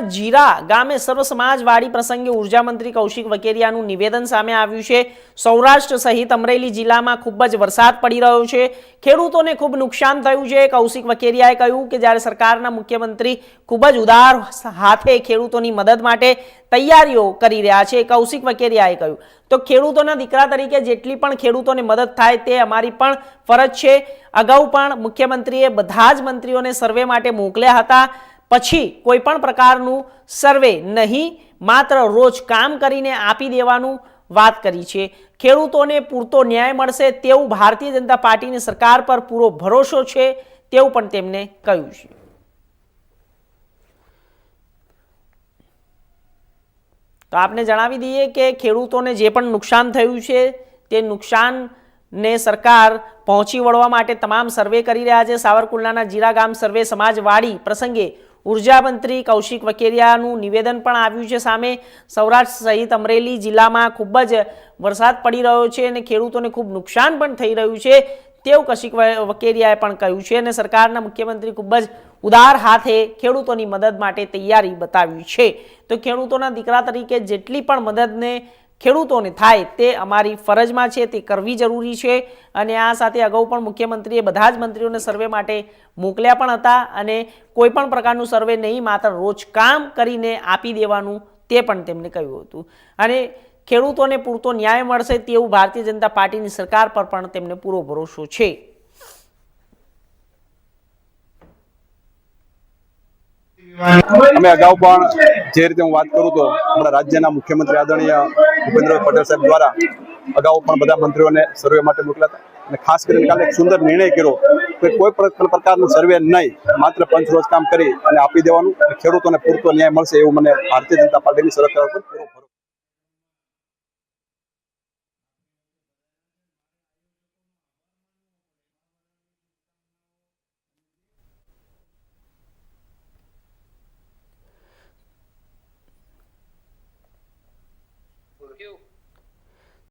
જીરા ગામે સર્વ સમાજવાડી પ્રસંગે ઊર્જા મંત્રી કૌશિક વકેરિયાનું નિવેદન સામે આવ્યું છે. સૌરાષ્ટ્ર સહિત અમરેલી જિલ્લામાં ખૂબ જ વરસાદ પડી રહ્યો છે. ખેડૂતોને ખૂબ નુકસાન થયું છે. કૌશિક વકેરિયાએ કહ્યું કે જ્યારે સરકારના મુખ્યમંત્રી ખૂબ જ ઉદાર હાથે ખેડૂતોની મદદ માટે તૈયારીઓ કરી રહ્યા છે, કૌશિક વકેરિયાએ કહ્યું. તો ખેડૂતોના દીકરા તરીકે જેટલી પણ ખેડૂતોને મદદ થાય તે અમારી પણ ફરજ છે. અગાઉ પણ મુખ્યમંત્રીએ બધા જ મંત્રીઓને સર્વે માટે મોકલ્યા હતા. પછી કોઈ પણ પ્રકારનું સર્વે નહીં, માત્ર રોજ કામ કરીને આપી દેવાનું વાત કરી છે. ખેડૂતોને પૂરતો ન્યાય મળશે તેવું ભારતીય જનતા પાર્ટીની સરકાર પર પૂરો ભરોસો છે તેવું પણ તેમણે કહ્યું છે. તો આપને જણાવી દઈએ કે ખેડૂતોને જે પણ નુકસાન થયું છે તે નુકસાનને સરકાર પહોંચી વળવા માટે તમામ સર્વે કરી રહ્યા છે. સાવરકુંડલાના જીરા ગામ સર્વે સમાજવાડી પ્રસંગે ઊર્જા મંત્રી કૌશિક વકેરિયાનું નિવેદન પણ આવ્યું છે સામે. સૌરાષ્ટ્ર સહિત અમરેલી જિલ્લામાં ખૂબ જ વરસાદ પડી રહ્યો છે અને ખેડૂતોને ખૂબ નુકસાન પણ થઈ રહ્યું છે. તેવું કૌશિક વકેરિયાએ પણ કહ્યું છે અને સરકારના મુખ્યમંત્રી ખૂબ જ ઉદાર હાથે ખેડૂતોની મદદ માટે તૈયારી બતાવી છે. તો ખેડૂતોના દીકરા તરીકે જેટલી પણ મદદને ખેડૂતોને થાય તે અમારી ફરજમાં છે, તે કરવી જરૂરી છે. અને આ સાથે અગાઉ પણ મુખ્યમંત્રીએ બધા જ મંત્રીઓને સર્વે માટે મોકલ્યા પણ હતા અને કોઈ પણ પ્રકારનું સર્વે નહીં, માત્ર રોજ કામ કરીને આપી દેવાનું તે પણ તેમણે કહ્યું હતું. અને ખેડૂતોને પૂરતો ન્યાય મળશે તેવું ભારતીય જનતા પાર્ટીની સરકાર પર પણ તેમને પૂરો ભરોસો છે. અમે અગાઉ પણ જે રીતે હું વાત કરું તો આપણા રાજ્યના મુખ્યમંત્રી આદરણીય ભૂપેન્દ્રભાઈ પટેલ સાહેબ દ્વારા અગાઉ પણ બધા મંત્રીઓને સર્વે માટે મોકલ્યા હતા અને ખાસ કરીને કાલે એક સુંદર નિર્ણય કર્યો કે કોઈ પણ પ્રકારનું સર્વે નહીં, માત્ર પંચ રોજ કામ કરી અને આપી દેવાનું ખેડૂતોને પૂરતો ન્યાય મળશે એવું મને ભારતીય જનતા પાર્ટીની સરકાર પર પૂરો.